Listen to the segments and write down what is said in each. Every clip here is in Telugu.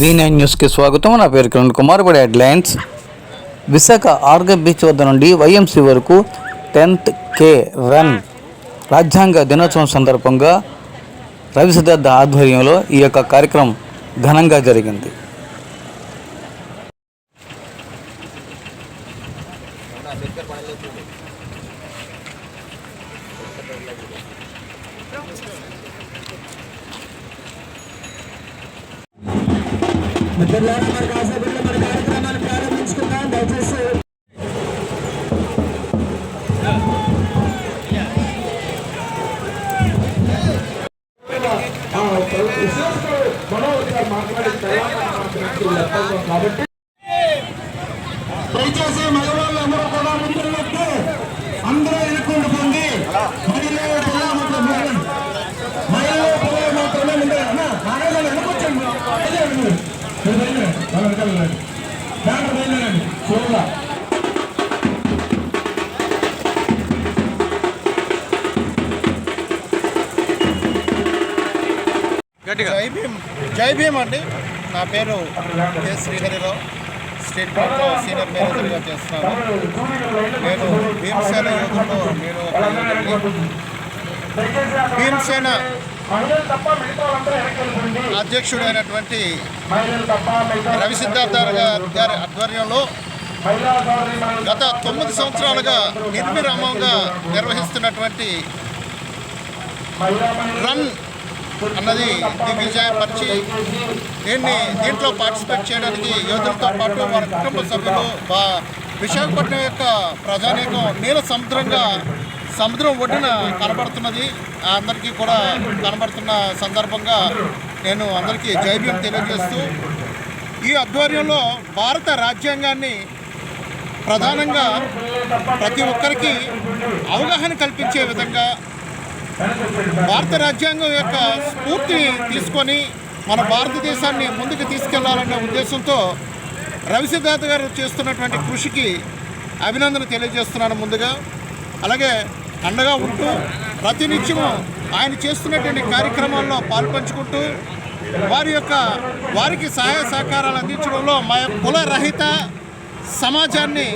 వి నైన్ న్యూస్కి స్వాగతం. నా పేరు కిరణ్ కుమార్. ఇప్పుడు హెడ్లైన్స్. విశాఖ ఆర్గ బీచ్ వద్ద నుండి వైఎంసీ వరకు టెన్త్ కే రన్ రాజ్యాంగ దినోత్సవం సందర్భంగా రవి సిద్ధార్థ ఆధ్వర్యంలో ఈ యొక్క కార్యక్రమం ఘనంగా జరిగింది. మిత్రులారా మరి కాసేపట్లో మన కార్యక్రమాన్ని ప్రారంభించుకుందాం దయచేసి దయచేసి మగవాళ్ళు ఎవరు కూడా మిత్రులకి అందరూ ఎన్నుకుంటూ పొంది మహిళలు పిల్లలు మాత్రం ముందు మహిళలు పిల్లలు మాత్రమే ముందు అన్న నాగరాజు వెనుకొచ్చండి డాక్టర్ బయలుదేరండి. చూడాలా జై భీమ్. జై భీమ్ అండి. నా పేరు కె. శ్రీహరిరావు. స్టేట్ బ్యాంక్లో సీనియర్ మేనేజర్గా చేస్తున్నాను. నేను భీమసేన యోగంలో నేను ఒక భీమసేన అధ్యక్షుడైనటువంటి రవి సిద్ధార్థ గారి గారి ఆధ్వర్యంలో గత తొమ్మిది సంవత్సరాలుగా నిర్విరామంగా నిర్వహిస్తున్నటువంటి రన్ అన్నది దిగ్విజయపరిచి దీన్ని దీంట్లో పార్టిసిపేట్ చేయడానికి యోధులతో పాటు వారి కుటుంబ సభ్యులు విశాఖపట్నం యొక్క ప్రజానీకం నీల సముద్రంగా సముద్రం ఒడ్డున కనబడుతున్నది. అందరికీ కూడా కనబడుతున్న సందర్భంగా నేను అందరికీ జైభీం తెలియజేస్తూ ఈ ఆధ్వర్యంలో భారత రాజ్యాంగాన్ని ప్రధానంగా ప్రతి ఒక్కరికి అవగాహన కల్పించే విధంగా భారత రాజ్యాంగం యొక్క స్ఫూర్తిని తీసుకొని మన భారతదేశాన్ని ముందుకు తీసుకెళ్ళాలనే ఉద్దేశంతో రవి సిద్ధార్థ గారు చేస్తున్నటువంటి కృషికి అభినందన తెలియజేస్తున్నాను ముందుగా. అలాగే అండగా ఉంటూ ప్రతినిత్యము ఆయన చేస్తున్నటువంటి కార్యక్రమాల్లో పాల్పంచుకుంటూ వారి యొక్క వారికి సహాయ సహకారాలు అందించడంలో మా యొక్క కులరహిత సమాజాన్ని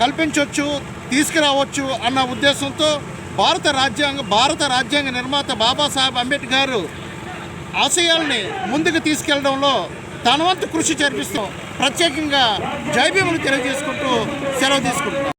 కల్పించవచ్చు తీసుకురావచ్చు అన్న ఉద్దేశంతో భారత రాజ్యాంగ భారత రాజ్యాంగ నిర్మాత బాబాసాహెబ్ అంబేద్కర్ ఆశయాల్ని ముందుకు తీసుకెళ్ళడంలో తన వంతు కృషి జరిపిస్తూ ప్రత్యేకంగా జైభీములు తెలియజేసుకుంటూ సెలవు తీసుకుంటున్నాం.